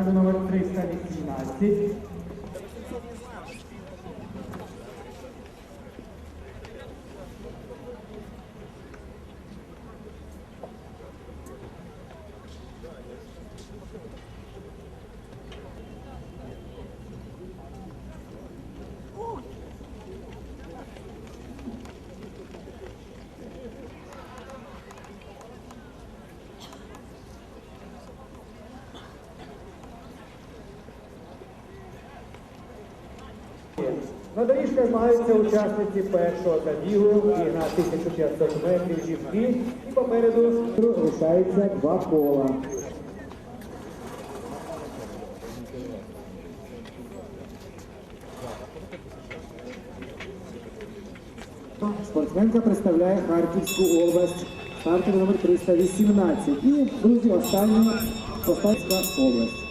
стартовий номер 318. На доріжках змагаються учасниці першого забігу і на 1500 метрів жінки. І попереду рушаються два кола. Спортсменка представляє Харківську область. Стартовий номер 318. І, друзі, остання Полтавська область.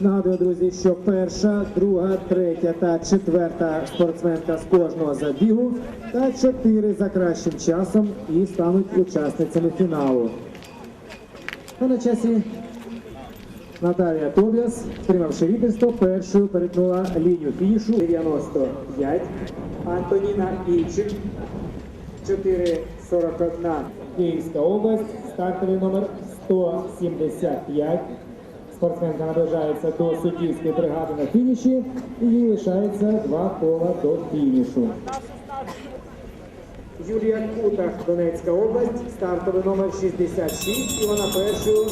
Нагадую, друзі, що перша, друга, третя та четверта спортсменка з кожного забігу та чотири за кращим часом і стануть учасницями фіналу. А на часі Наталія Тобіас, стримавши лідерство, першою перетнула лінію фінішу 95. Антоніна Ільчик 4.41. Київська область, стартовий номер 175. Спортсменка наближається до суддівської бригади на фініші і їй лишається два кола до фінішу. Юлія Кутах, Донецька область, стартовий номер 66, і вона першою,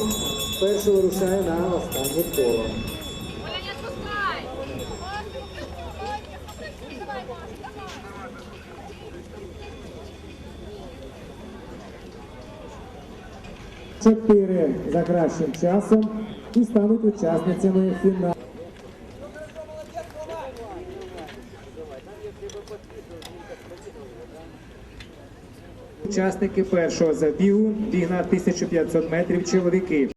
першою вирушає на останнє коло. Чотири за кращим часом і стануть учасницями фіналу. Учасники першого забігу бігна 1500 метрів чоловіки.